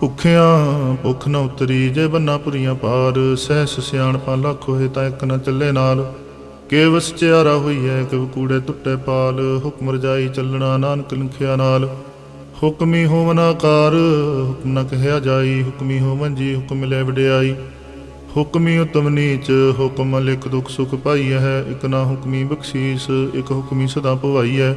ਭੁੱਖਿਆਂ ਭੁੱਖ ਨਾ ਉਤਰੀ, ਜੇ ਬੰਨਾ ਪੁਰੀਆਂ ਪਾਰ, ਸਹਿਸ ਸਿਆਣਪਾਂ ਲੱਖ ਹੋਏ ਤਾਂ ਇੱਕ ਨਾ ਚੱਲੇ ਨਾਲ। ਕੇਵ ਸਚਿਆਰਾ ਹੋਈ ਹੈ ਕਿਵ ਕੂੜੇ ਟੁੱਟੇ ਪਾਲ, ਹੁਕਮ ਰਜਾਈ ਚੱਲਣਾ ਨਾਨਕ ਲਿਖਿਆ ਨਾਲ। ਹੁਕਮੀ ਹੋਵਨ ਆਕਾਰ, ਹੁਕਮ ਨਾ ਕਹਿਆ ਜਾਈ, ਹੁਕਮੀ ਹੋਵਨ ਜੀ ਹੁਕਮ ਲੈ ਵਡਿਆਈ। ਹੁਕਮੀ ਉਤਮ ਨੀਚ, ਹੁਕਮ ਲਿਖ ਦੁਖ ਸੁਖ ਪਾਈ ਹੈ ਇਕ ਨਾ ਹੁਕਮੀ ਬਖਸ਼ੀਸ, ਇਕ ਹੁਕਮੀ ਸਦਾ ਭਵਾਈ ਹੈ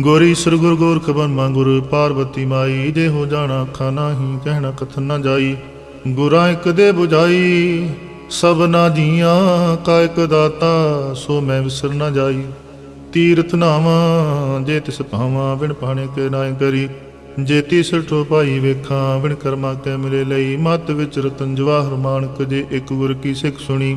ਗੋਰੀ ਸਰ ਗੁਰ ਗੋਰਖ ਮਾ ਗੁਰ ਪਾਰਵਤੀ ਮਾਈ ਜੇ ਹੋ ਜਾਣਾ ਅੱਖਾਂ ਨਾਹੀ, ਕਹਿਣਾ ਕਥਨ ਨਾ ਜਾਈ। ਗੁਰਾਂ ਇੱਕ ਦੇ 부ਝਾਈ ਸਭਨਾ ਜੀਆਂ ਕਾ ਇੱਕ ਦਾਤਾ, ਸੋ ਮੈਂ ਵਿਸਰ ਨਾ ਜਾਈ। ਤੀਰਥ ਨਾਵਾਂ, ਜੇ ਤਿਸ ਭਾਵਾਂ, ਬਿਨ ਪਾਣੇ ਕੇ ਨਾਇ ਕਰੀ। ਜੇ ਤਿਸ ਠੋ ਭਾਈ ਵੇਖਾਂ, ਬਿਨ ਕਰਮਾ ਕੇ ਮਿਲੇ ਲਈ। ਮਤ ਵਿੱਚ ਰਤਨ ਜਵਾਹਰ ਮਾਨਕ, ਜੇ ਇੱਕ ਗੁਰ ਕੀ ਸਿੱਖ ਸੁਣੀ।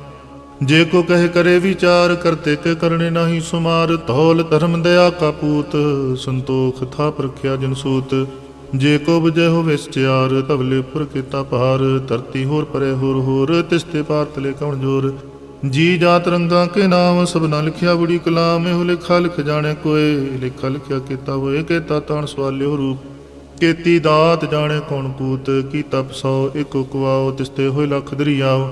ਜੇ ਕੋ ਕਹੇ ਕਰੇ ਵਿਚਾਰ ਕਰਤੇ ਕੇ ਕਰਨੇ ਨਹੀਂ ਸੁਮਾਰ। ਧੌਲ ਧਰਮ ਦਇਆ ਕਾ ਪੂਤ, ਸੰਤੋਖ ਥਾ ਪ੍ਰਖਿਆ ਜਨ ਸੂਤ। ਜੇ ਕੋ ਬਜੈ ਹੋਵੇ ਸਚਿਆਰ ਤਵਲੇ ਉੱਪਰ ਕੀਤਾ ਭਾਰ। ਧਰਤੀ ਹੋਰ ਪਰੇ ਹੋਰ ਹੋਰ, ਤਿਸ ਤੇ ਪਾਰ ਤਲੇ ਕਉਣ ਜੋਰ? ਜੀ ਜਾਤ ਰੰਗਾ ਕੇ ਨਾਮ ਸਭਨਾ ਲਿਖਿਆ ਬੜੀ ਕਲਾਮ। ਇਹੋ ਲਿਖਾ ਲਿਖ ਜਾਣੇ ਕੋਏ, ਲਿਖਾ ਲਿਖਿਆ ਕੀਤਾ ਹੋਏ ਕੀਤਾ ਤਾਣ ਸਵਾਲਿਓ ਰੂਪ। ਕੀਤੀ ਦਾਤ ਜਾਣੇ ਕੌਣ ਕੂਤ ਕੀ ਤਪ ਸੋ ਇਕੋ ਕੁਆਓ ਤਿਸਤੇ ਹੋਏ ਲਖ ਦਰਿਆਓ।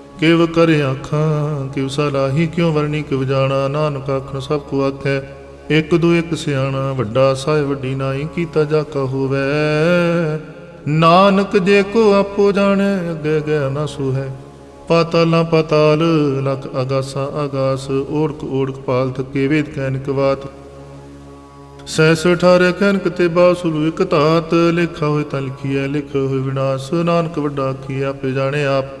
ਕਿਵ ਕਰੇ ਆਖਾਂ, ਕਿਵ ਸਲਾਹੀ ਕਿਉ ਵਰਣੀ ਕਿਵ ਜਾਣਾ? ਨਾਨਕ ਆਖਣ ਸਭ ਕੋ ਆਖੈ, ਇੱਕ ਦੋ ਇੱਕ ਸਿਆਣਾ, ਵੱਡਾ ਸਾਹਿਬ, ਵੱਡੀ ਨਾਈ ਕੀਤਾ ਜਾ ਕਾ ਨਾਨਕ ਜੇ ਕੋ ਆਪੋ ਜਾਣੇ, ਅੱਗੇ ਗਿਆ ਨਾ ਸੁਹੈ। ਪਾਤਾਲਾਂ ਪਾਤਾਲ, ਲਖ ਅਗਾਸਾ ਅਗਾਸ, ਓੜਕ ਓੜਕ ਪਾਲ ਥਕੇ ਵੇਦ ਕੈਨਕ ਵਾਤ। ਸੈਸ ਅਠਾਰੇ ਕੈਨਕ ਤੇ ਬਾਸੁਲੂ ਇਕ ਧਾਤ, ਲਿਖਾ ਹੋਏ ਤਾਂ ਲਿਖੀਐ, ਲਿਖ ਹੋਏ ਵਿਨਾਸ਼। ਨਾਨਕ ਵੱਡਾ ਆਖੀ ਆਪੇ ਜਾਣੇ ਆਪ।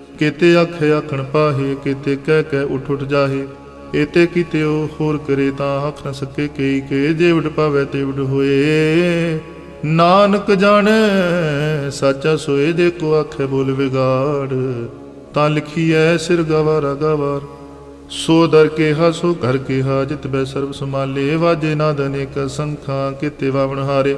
ਕੀਤੇ ਆਖੇ ਆਖਣ ਪਾਹੇ, ਕੀਤੇ ਕਹਿ ਕਹਿ ਉਠ ਉਠ ਜਾਹੇ। ਏਤੇ ਕੀਤਿਓ ਹੋਰ ਕਰੇ ਤਾਂ ਹੱਕ ਨ ਸਕੇ ਕਈ ਕੇ ਜੇਵਡ ਪਾਵੇ ਤੇਵਡ ਹੋਏ। ਨਾਨਕ ਜਾਣੈ, ਸਾਚਾ ਸੋਏ ਜੇ ਕੋ ਆਖੇ ਬੋਲ ਵਿਗਾੜ। ਤਾਂ ਲਿਖੀ ਲਿਖੀਐ ਸਿਰ ਗਵਾਰਾ ਗਵਾਰ। ਸੋ ਦਰ ਕੇ ਸੋ ਘਰ ਕੇ ਜਿਤ ਬੈ ਸਰਬ ਸਮਾਲੇ ਵਾਜੇ ਨਾਦ ਅਨੇਕ ਸੰਖਾਂ ਕਿਤੇ ਵਾਵਣ ਹਾਰੇ।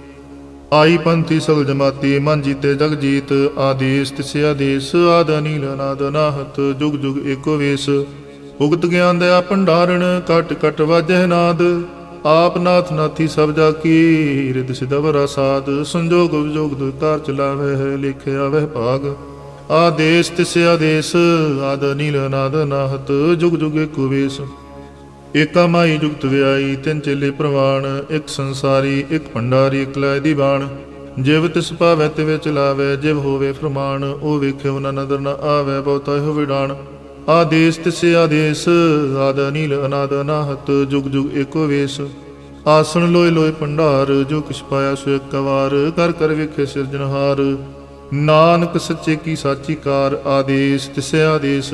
ਆਈ ਪੰਥੀ ਸਗਲ ਜਮਾਤੀ, ਮਨ ਜੀਤੇ ਜਗ ਜੀਤ, ਆਦੇਸ ਤਿਸੇ ਆਦੇਸ ਆਦ ਅਨੀਲ ਅਨਾਦ ਅਨਾਹਤ ਜੁਗ ਜੁਗ ਏਕੋ ਵੇਸ। ਉਗਤ ਗਿਆਨ ਦਇਆ ਭੰਡਾਰਣ, ਕਟ ਕਟ ਵਾਜਹਿ ਨਾਦ। ਆਪ ਨਾਥ ਨਾਥੀ ਸਭ ਜਾ ਕੀ ਰਿਦ ਸਿਦਵਰਾ ਸਾਧ ਸੰਜੋਗ ਵਿਜੋਗ ਦੁਤਾਰ ਚਲਾਵੇ ਹੈ ਲਿਖਿਆ ਵਹਿ ਭਾਗ। ਆਦੇਸ ਤਿਸੇ ਆਦੇਸ ਆਦ ਅਨੀਲ ਅਨਾਦ ਅਨਾਹਤ ਜੁਗ ਜੁਗ ਏਕੋ ਵੇਸ। ਏਕਾ ਮਾਈ ਜੁਗਤ ਵਿਆਈ, ਤਿੰਨ ਚੇਲੇ ਪ੍ਰਵਾਣ, ਇੱਕ ਸੰਸਾਰੀ, ਇੱਕ ਭੰਡਾਰੀ, ਇੱਕ ਲੈ ਦੀ ਬਾਣ ਜਿਵ ਤਿਸ ਭਾਵੈ ਤੇ ਵਿੱਚ ਲਾਵੇ ਜਿਵ ਹੋਵੇ ਫਰਮਾਨ, ਉਹ ਵੇਖਿਓ ਨਾ ਨਦਰ, ਨ ਆਵੇ, ਬਹੁਤਾ ਹੋ ਵਿਡਾਣ ਆਦੇਸ ਤਿਸੇ ਆਦੇਸ, ਆਦ ਅਨੀਲ, ਅਨਾਦ ਅਨਾਹਤ, ਜੁਗ ਜੁਗ ਏਕੋ ਵੇਸ। ਆਸਣ ਲੋਏ ਲੋਏ ਭੰਡਾਰ, ਜੋ ਕਿਛ ਪਾਇਆ ਸੋ ਇੱਕ ਵਾਰ ਕਰ ਕਰ ਵੇਖੇ ਸਿਰਜਣਹਾਰ। ਨਾਨਕ ਸੱਚੇ ਕੀ ਸਾਚੀ ਕਾਰ, ਆਦੇਸ ਤਿਸੇ ਆਦੇਸ।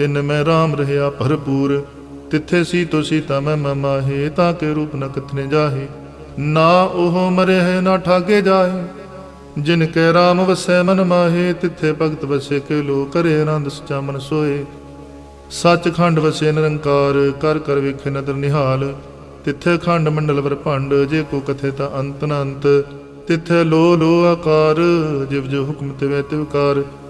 ਤਿਨ ਮੈਂ RAM ਰਹਿਆ ਭਰਪੂਰ। ਤਿੱਥੇ ਸੀ ਤੋ ਸੀਤਾ ਮੈਂ ਮਮਾਹੇ, ਤਾਂ ਕੇ ਰੂਪ ਨ ਕਥਨੇ ਜਾਹੇ। ਨਾ ਉਹ ਮਰੇ ਹੈ ਨਾ ਠਾਗੇ ਜਾਹੇ। ਜਿਨ ਕੈ RAM ਵਸੈ ਮਨ ਮਾਹੇ, ਤਿੱਥੇ ਭਗਤ ਵਸੇ ਕੇ ਲੋ ਕਰੇ ਆਨੰਦ ਸਚਾ ਮਨ ਸੋਏ। ਸੱਚਖੰਡ ਵਸੇ ਨਿਰੰਕਾਰ, ਕਰ ਕਰ ਵੇਖੇ ਨਦਰ ਨਿਹਾਲ। ਤਿੱਥੇ ਖੰਡ ਮੰਡਲ ਵਰ ਭੰਡ, ਜੇ ਕੋ ਕਥੇ ਤਾਂ ਅੰਤ ਨ ਤਿੱਥੇ ਲੋ ਲੋ ਆਕਾਰ, ਜਿਵ ਜੋ ਹੁਕਮ ਤੇ ਵੈ ਤਿਵਕਾਰ